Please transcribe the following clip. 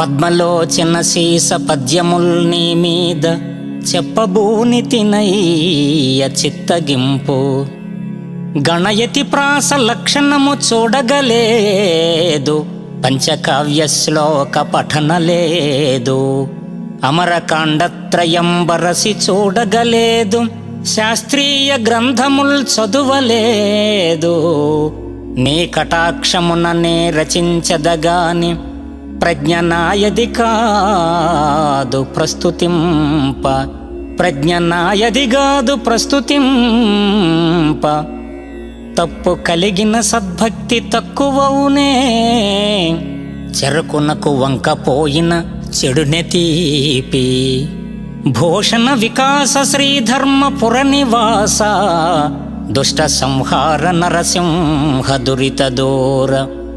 పద్మలోచన శీస పద్యముల్ నీ మీద చెప్పబూని తినయ్య చిత్తగింపు. గణయతి ప్రాస లక్షణము చూడగలేదు పంచకావ్య శ్లోక పఠన లేదు. అమరకాండత్రయం బరసి చూడగలేదు శాస్త్రీయ గ్రంథముల్ చదువలేదు. నీ కటాక్షముననే రచించదగాని ప్రజ్ఞనాయది కాదు ప్రస్తుతింప. ప్రజ్ఞనాయది కాదు ప్రస్తుతింప. తప్పు కలిగిన సద్భక్తి తక్కువవునే. చెరుకునకు వంకపోయిన చెడునే తీపి. భూషణ వికాస శ్రీధర్మపుర నివాస. దుష్ట సంహార నరసింహ దురిత దూర.